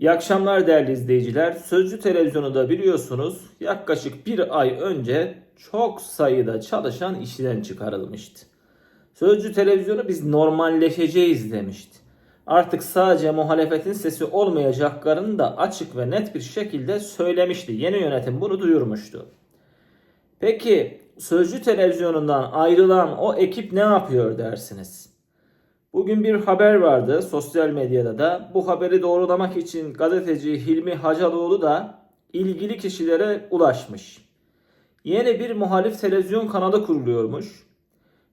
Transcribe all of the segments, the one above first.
İyi akşamlar değerli izleyiciler. Sözcü televizyonunda biliyorsunuz yaklaşık bir ay önce çok sayıda çalışan işten çıkarılmıştı. Sözcü televizyonu biz normalleşeceğiz demişti. Artık sadece muhalefetin sesi olmayacaklarını da açık ve net bir şekilde söylemişti. Yeni yönetim bunu duyurmuştu. Peki Sözcü televizyonundan ayrılan o ekip ne yapıyor dersiniz? Bugün bir haber vardı sosyal medyada da. Bu haberi doğrulamak için gazeteci Hilmi Hacaloğlu da ilgili kişilere ulaşmış. Yeni bir muhalif televizyon kanalı kuruluyormuş.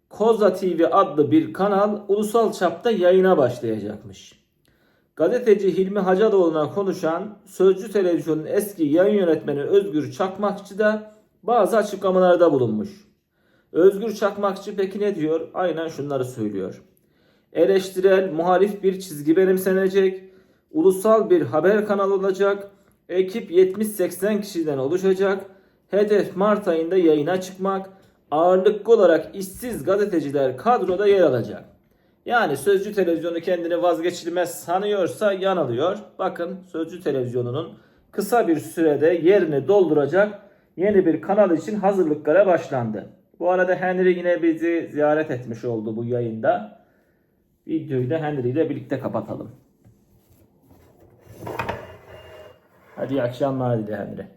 Koza TV adlı bir kanal ulusal çapta yayına başlayacakmış. Gazeteci Hilmi Hacaloğlu'na konuşan Sözcü Televizyon'un eski yayın yönetmeni Özgür Çakmakçı da bazı açıklamalarda bulunmuş. Özgür Çakmakçı peki ne diyor? Aynen şunları söylüyor eleştirel, muhalif bir çizgi benimsenecek, ulusal bir haber kanalı olacak, ekip 70-80 kişiden oluşacak, hedef Mart ayında yayına çıkmak, ağırlıklı olarak işsiz gazeteciler kadroda yer alacak. Yani Sözcü Televizyonu kendini vazgeçilmez sanıyorsa yanılıyor. Bakın Sözcü Televizyonu'nun kısa bir sürede yerini dolduracak yeni bir kanal için hazırlıklara başlandı. Bu arada Henry yine bizi ziyaret etmiş oldu bu yayında. Videoyu da Henry ile birlikte kapatalım. Hadi iyi akşamlar dile Henry.